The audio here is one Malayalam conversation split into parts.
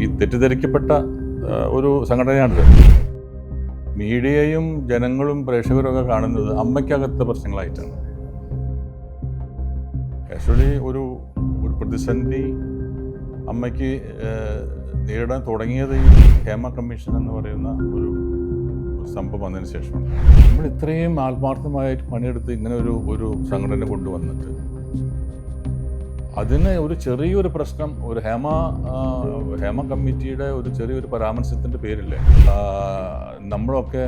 ഈ തെറ്റിദ്ധരിക്കപ്പെട്ട ഒരു സംഘടനയാണിത്. മീഡിയയും ജനങ്ങളും പ്രേക്ഷകരും ഒക്കെ കാണുന്നത് അമ്മയ്ക്കകത്തെ പ്രശ്നങ്ങളായിട്ടാണ്. ആക്ച്വലി ഒരു ഒരു പ്രതിസന്ധി അമ്മയ്ക്ക് നേരിടാൻ തുടങ്ങിയത് ഈ ഹേമ കമ്മീഷൻ എന്ന് പറയുന്ന ഒരു സംഭവം വന്നതിന് ശേഷമാണ്. നമ്മൾ ഇത്രയും ആത്മാർത്ഥമായിട്ട് പണിയെടുത്ത് ഇങ്ങനെ ഒരു ഒരു സംഘടന കൊണ്ടുവന്നിട്ട് അതിന് ഒരു ചെറിയൊരു പ്രശ്നം ഒരു ഹേമ ഹേമ കമ്മിറ്റിയുടെ ഒരു ചെറിയൊരു പരാമർശത്തിന്റെ പേരില്ലേ? നമ്മളൊക്കെ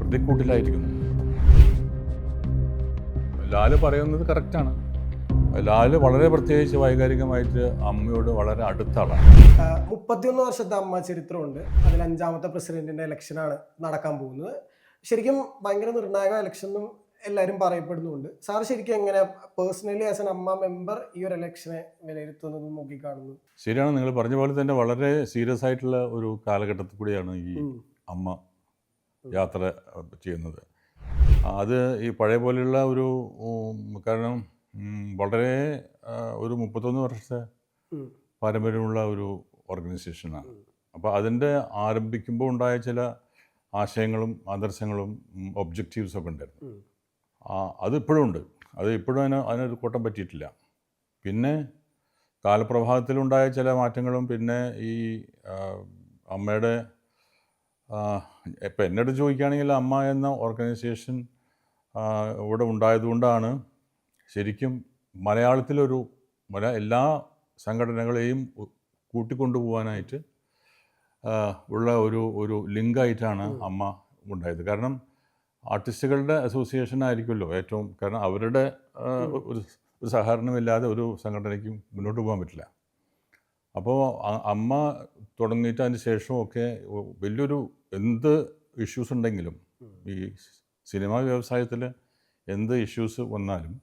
പ്രതിക്കൂട്ടിലായിരിക്കുന്നു. ലാൽ പറയുന്നത് കറക്റ്റാണ്. ലാൽ വളരെ പ്രത്യേകിച്ച് വൈകാരികമായിട്ട് അമ്മയോട് വളരെ അടുത്ത ആളാണ് ആഹ് മുപ്പത്തിയൊന്ന് വർഷത്തെ അമ്മ ചരിത്രമുണ്ട്. അതിൽ അഞ്ചാമത്തെ പ്രസിഡന്റിന്റെ ഇലക്ഷനാണ് നടക്കാൻ പോകുന്നത്. ശരിക്കും ഭയങ്കര നിർണായക ഇലക്ഷനും എല്ലാവരും പറയപ്പെടുന്നുണ്ട്. സാർ ശരിക്കും എങ്ങനെ personally as an AMMA member ഈ ഒരു ഇലക്ഷനെ വിലയിരുത്തുന്നത് നോക്കിക്കാണുന്നു? ശരിയാണ്. നിങ്ങൾ പറഞ്ഞ പോലെ തന്നെ വളരെ സീരിയസ് ആയിട്ടുള്ള ഒരു കാലഘട്ടത്തിൽ കൂടിയാണ് ഈ അമ്മ യാത്ര ചെയ്യുന്നത്. അത് ഈ പഴയ പോലെയുള്ള ഒരു കാരണം വളരെ ഒരു മുപ്പത്തൊന്ന് വർഷത്തെ പാരമ്പര്യമുള്ള ഒരു ഓർഗനൈസേഷനാണ് അപ്പോൾ അതിന്റെ ആരംഭിക്കുമ്പോൾ ഉണ്ടായ ചില ആശയങ്ങളും ആദർശങ്ങളും ഒബ്ജക്റ്റീവ്സ് ഒക്കെ ഉണ്ടായിരുന്നു. ഉം. ആ, അത് ഇപ്പോഴും ഉണ്ട്. അത് ഇപ്പോഴും അതിന് അതിനൊരു കൂട്ടം പറ്റിയിട്ടില്ല. പിന്നെ കാലപ്രവാഹത്തിലുണ്ടായ ചില മാറ്റങ്ങളും പിന്നെ ഈ അമ്മയുടെ ഇപ്പം എന്നോട് ചോദിക്കുകയാണെങ്കിൽ അമ്മ എന്ന ഓർഗനൈസേഷൻ ഇവിടെ ഉണ്ടായതുകൊണ്ടാണ് ശരിക്കും മലയാളത്തിലൊരു മല എല്ലാ സംഘടനകളെയും കൂട്ടിക്കൊണ്ടുപോകാനായിട്ട് ഉള്ള ഒരു ഒരു ലിങ്കായിട്ടാണ് അമ്മ ഉണ്ടായത്. കാരണം ആർട്ടിസ്റ്റുകളുടെ അസോസിയേഷൻ ആയിരിക്കുമല്ലോ ഏറ്റവും കാരണം അവരുടെ ഒരു ഒരു സഹകരണമില്ലാതെ ഒരു സംഘടനയ്ക്ക് മുന്നോട്ട് പോകാൻ പറ്റില്ല. അപ്പോൾ അമ്മ തുടങ്ങിയിട്ട് അതിന് ശേഷമൊക്കെ വലിയൊരു എന്ത് ഇഷ്യൂസ് ഉണ്ടെങ്കിലും ഈ സിനിമാ വ്യവസായത്തിൽ എന്ത് ഇഷ്യൂസ് വന്നാലും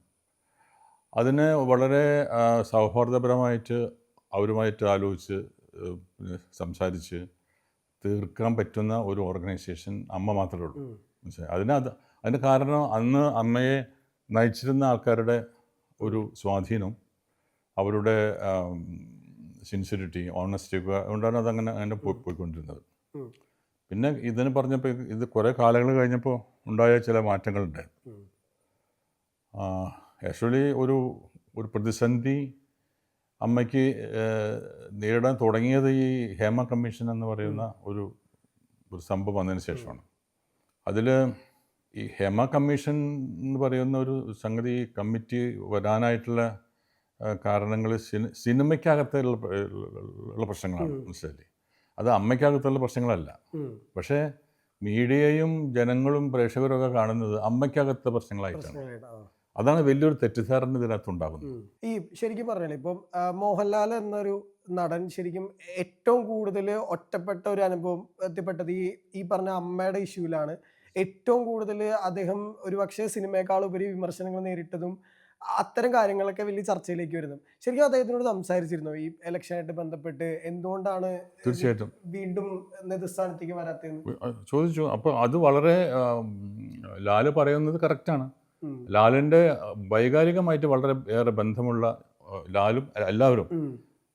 അതിനെ വളരെ സൗഹാർദ്ദപരമായിട്ട് അവരുമായിട്ട് ആലോചിച്ച് സംസാരിച്ച് തീർക്കാൻ പറ്റുന്ന ഒരു ഓർഗനൈസേഷൻ അമ്മ മാത്രമേ ഉള്ളൂ. മനസ്സിലായി? അതിന് അതിന് കാരണം അന്ന് അമ്മയെ നയിച്ചിരുന്ന ആൾക്കാരുടെ ഒരു സ്വാധീനം അവരുടെ സിൻസിറ്റി ഓണസ്റ്റി ഒക്കെ കൊണ്ടാണ് അതങ്ങനെ അങ്ങനെ പോയി പോയിക്കൊണ്ടിരുന്നത്. പിന്നെ ഇതിന് പറഞ്ഞപ്പോൾ ഇത് കുറേ കാലങ്ങൾ കഴിഞ്ഞപ്പോൾ ഉണ്ടായ ചില മാറ്റങ്ങളുണ്ട്. ആക്ച്വലി ഒരു ഒരു പ്രതിസന്ധി അമ്മയ്ക്ക് നേരിടാൻ തുടങ്ങിയത് ഈ ഹേമ കമ്മീഷൻ എന്ന് പറയുന്ന ഒരു ഒരു സംഭവം വന്നതിന് ശേഷമാണ്. അതിൽ ഈ ഹേമ കമ്മീഷൻ എന്ന് പറയുന്ന ഒരു സംഗതി കമ്മിറ്റി വരാനായിട്ടുള്ള കാരണങ്ങൾ സിനി സിനിമയ്ക്കകത്തുള്ള ഉള്ള പ്രശ്നങ്ങളാണ് മനസ്സിലായി അത് അമ്മയ്ക്കകത്തുള്ള പ്രശ്നങ്ങളല്ല. പക്ഷേ മീഡിയയും ജനങ്ങളും പ്രേക്ഷകരും ഒക്കെ കാണുന്നത് അമ്മയ്ക്കകത്തെ പ്രശ്നങ്ങളായിട്ടാണ്. അതാണ് വലിയൊരു തെറ്റിദ്ധാരണ ഇതിനകത്ത് ഉണ്ടാകുന്നത്. ഈ ശരിക്കും പറഞ്ഞാൽ ഇപ്പം മോഹൻലാൽ എന്നൊരു നടൻ ശരിക്കും ഏറ്റവും കൂടുതൽ ഒറ്റപ്പെട്ട ഒരു അനുഭവം എത്തിപ്പെട്ടത് ഈ ഈ പറഞ്ഞ അമ്മയുടെ ഇഷ്യൂലാണ്. ഏറ്റവും കൂടുതൽ അദ്ദേഹം ഒരുപക്ഷെ സിനിമയേക്കാൾ ഉപരി വിമർശനങ്ങൾ നേരിട്ടതും അത്തരം കാര്യങ്ങളൊക്കെ വലിയ ചർച്ചയിലേക്ക് വരുന്നു. ശരിക്കും അദ്ദേഹത്തിനോട് സംസാരിച്ചിരുന്നു? ഈ ഇലക്ഷനായിട്ട് ബന്ധപ്പെട്ട് എന്തുകൊണ്ടാണ് തീർച്ചയായിട്ടും. വീണ്ടും നേതൃസ്ഥാനത്തേക്ക് വരാത്തതെന്ന്? ചോദിച്ചു. അപ്പോൾ അത് വളരെ ലാൽ പറയുന്നത് കറക്റ്റാണ് ലാലിന്റെ ലാലിന്റെ വൈകാരികമായിട്ട് വളരെ ഏറെ ബന്ധമുള്ള ലാലും എല്ലാവരും.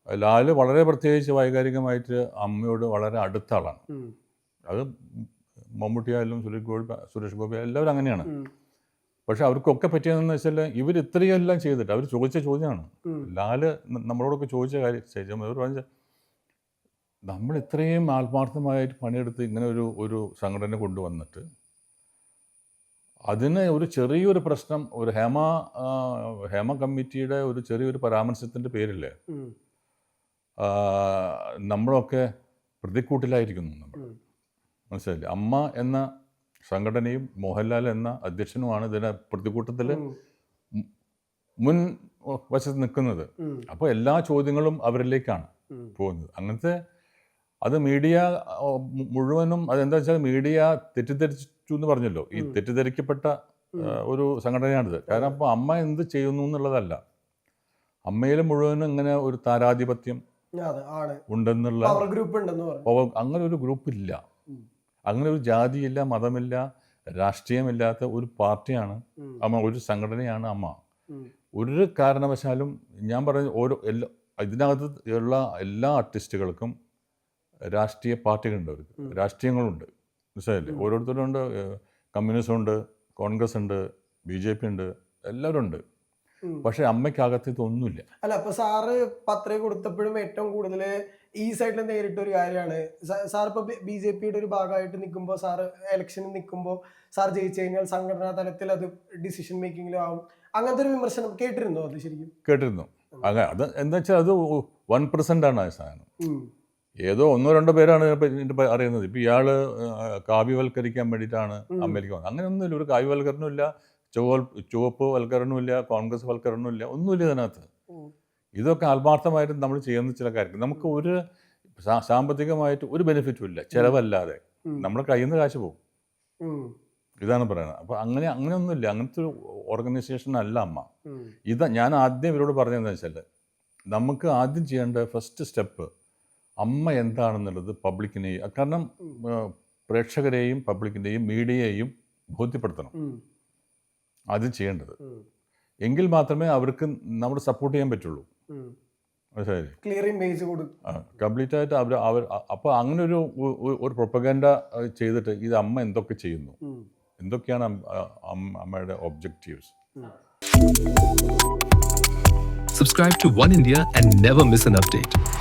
ലാൽ വളരെ പ്രത്യേകിച്ച് വൈകാരികമായിട്ട് അമ്മയോട് വളരെ അടുത്ത ആളാണ്. ഉം. അത് മമ്മൂട്ടിയായാലും സുരേഷ് ഗോപി സുരേഷ് ഗോപി എല്ലാവരും അങ്ങനെയാണ്. പക്ഷെ അവർക്കൊക്കെ പറ്റിയതെന്ന് വെച്ചാൽ ഇവർ ഇത്രയും എല്ലാം ചെയ്തിട്ട് അവർ ചോദിച്ച ചോദ്യമാണ്. ലാൽ നമ്മളോടൊക്കെ ചോദിച്ച കാര്യം ശേഷം അവർ പറഞ്ഞ നമ്മൾ ഇത്രയും ആത്മാർത്ഥമായിട്ട് പണിയെടുത്ത് ഇങ്ങനെ ഒരു ഒരു സംഘടന കൊണ്ടുവന്നിട്ട് അതിന് ഒരു ചെറിയൊരു പ്രശ്നം ഒരു ഹേമ ഹേമ കമ്മിറ്റിയുടെ ഒരു ചെറിയൊരു പരാമർശത്തിന്റെ പേരില്ലേ? നമ്മളൊക്കെ പ്രതിക്കൂട്ടിലായിരിക്കുന്നു നമ്മൾ. മനസ്സിലായില്ലേ? അമ്മ എന്ന സംഘടനയും മോഹൻലാൽ എന്ന അധ്യക്ഷനുമാണ് ഇതിനെ പ്രതികൂട്ടത്തിൽ. മുൻ വശത്ത് നിൽക്കുന്നത്. അപ്പോൾ എല്ലാ ചോദ്യങ്ങളും അവരിലേക്കാണ്. പോകുന്നത്. അങ്ങനത്തെ അത് മീഡിയ മുഴുവനും അതെന്താ വെച്ചാൽ മീഡിയ തെറ്റിദ്ധരിച്ചു എന്ന് പറഞ്ഞല്ലോ. ഈ തെറ്റിദ്ധരിക്കപ്പെട്ട ഒരു സംഘടനയാണിത്. കാരണം അപ്പോൾ അമ്മ എന്ത് ചെയ്യുന്നു എന്നുള്ളതല്ല. അമ്മയിൽ മുഴുവനും ഇങ്ങനെ ഒരു താരാധിപത്യം ഉണ്ടെന്നുള്ള പവർ ഗ്രൂപ്പ് അങ്ങനെ ഒരു ഗ്രൂപ്പില്ല. ഉം. അങ്ങനെ ഒരു ജാതിയില്ല മതമില്ല രാഷ്ട്രീയമില്ലാത്ത ഒരു പാർട്ടിയാണ് അമ്മ ഒരു സംഘടനയാണ് അമ്മ. ഒരു കാരണവശാലും ഞാൻ പറഞ്ഞ ഓരോ എല്ലാ ഇതിനകത്ത് ഉള്ള എല്ലാ ആർട്ടിസ്റ്റുകൾക്കും രാഷ്ട്രീയ പാർട്ടികളുണ്ട് അവർക്ക്. രാഷ്ട്രീയങ്ങളുണ്ട്. മനസ്സിലായില്ലേ? ഓരോരുത്തരുണ്ട് കമ്മ്യൂണിസം ഉണ്ട് കോൺഗ്രസ് ഉണ്ട് ബി ജെ പി ഉണ്ട് എല്ലാവരും ഉണ്ട്. പക്ഷേ അമ്മയ്ക്കകത്ത് ഇതൊന്നുമില്ല. അല്ല അപ്പൊ സാറ് പത്രിക കൊടുത്തപ്പോഴും ഏറ്റവും കൂടുതൽ ഈ സൈഡിൽ നേരിട്ട ഒരു കാര്യമാണ്. സാർ ഇപ്പൊ ബി ജെ പിയുടെ ഒരു ഭാഗമായിട്ട് നിൽക്കുമ്പോൾ സാറ് ഇലക്ഷനിൽ നിൽക്കുമ്പോൾ സാർ ജയിച്ചു കഴിഞ്ഞാൽ സംഘടനാ തലത്തിൽ അത് ഡിസിഷൻ മേക്കിംഗിലും ആവും. അങ്ങനത്തെ ഒരു വിമർശനം കേട്ടിരുന്നു അത് ശരിക്കും? കേട്ടിരുന്നു. അങ്ങനെ അത് എന്താ വെച്ചാൽ അത് വൺ പെർസെന്റ് ആണ് ആ സാധനം. ഏതോ ഒന്നോ രണ്ടോ പേരാണ് അറിയുന്നത്. ഇപ്പം ഇയാൾ കാവ്യവൽക്കരിക്കാൻ വേണ്ടിയിട്ടാണ് അമ്മയിലേക്ക് വന്നത്. അങ്ങനെയൊന്നുമില്ല. ഒരു കാവ്യവൽക്കരണമില്ല ചുവപ്പ് ചുവപ്പ് വൽക്കരണമില്ല കോൺഗ്രസ് വൽക്കരണമില്ല ഒന്നുമില്ല ഇതിനകത്ത്. ഇതൊക്കെ ആത്മാർത്ഥമായിട്ട് നമ്മൾ ചെയ്യുന്ന ചില കാര്യങ്ങൾ. നമുക്ക് ഒരു സാമ്പത്തികമായിട്ട് ഒരു ബെനിഫിറ്റും ഇല്ല ചിലവല്ലാതെ. നമ്മൾ നമ്മുടെ കയ്യിൽ നിന്ന് കാശ് പോകും. ഇതാണ് പറയുന്നത്. അപ്പോൾ അങ്ങനെ അങ്ങനെയൊന്നുമില്ല അങ്ങനത്തെ ഒരു ഓർഗനൈസേഷൻ അല്ല അമ്മ. ഇത് ഞാൻ ആദ്യം ഇവരോട് പറഞ്ഞതെന്ന് വെച്ചാൽ നമുക്ക് ആദ്യം ചെയ്യേണ്ട ഫസ്റ്റ് സ്റ്റെപ്പ് അമ്മ എന്താണെന്നുള്ളത് പബ്ലിക്കിനെയും കാരണം പ്രേക്ഷകരെയും പബ്ലിക്കിനെയും മീഡിയയെയും ബോധ്യപ്പെടുത്തണം. ആദ്യം ചെയ്യേണ്ടത്. എങ്കിൽ മാത്രമേ അവർക്ക് നമ്മൾ സപ്പോർട്ട് ചെയ്യാൻ പറ്റുള്ളൂ. കംപ്ലീറ്റ് ആയിട്ട് അവർ അവർ അപ്പോൾ അങ്ങനെ ഒരു ഒരു- പ്രൊപ്പഗൻഡ ചെയ്തിട്ട് ഇത് അമ്മ എന്തൊക്കെ ചെയ്യുന്നു? എന്തൊക്കെയാണ് അമ്മ- അമ്മ- അമ്മയുടെ objectives subscribe Subscribe to One India and never miss an update.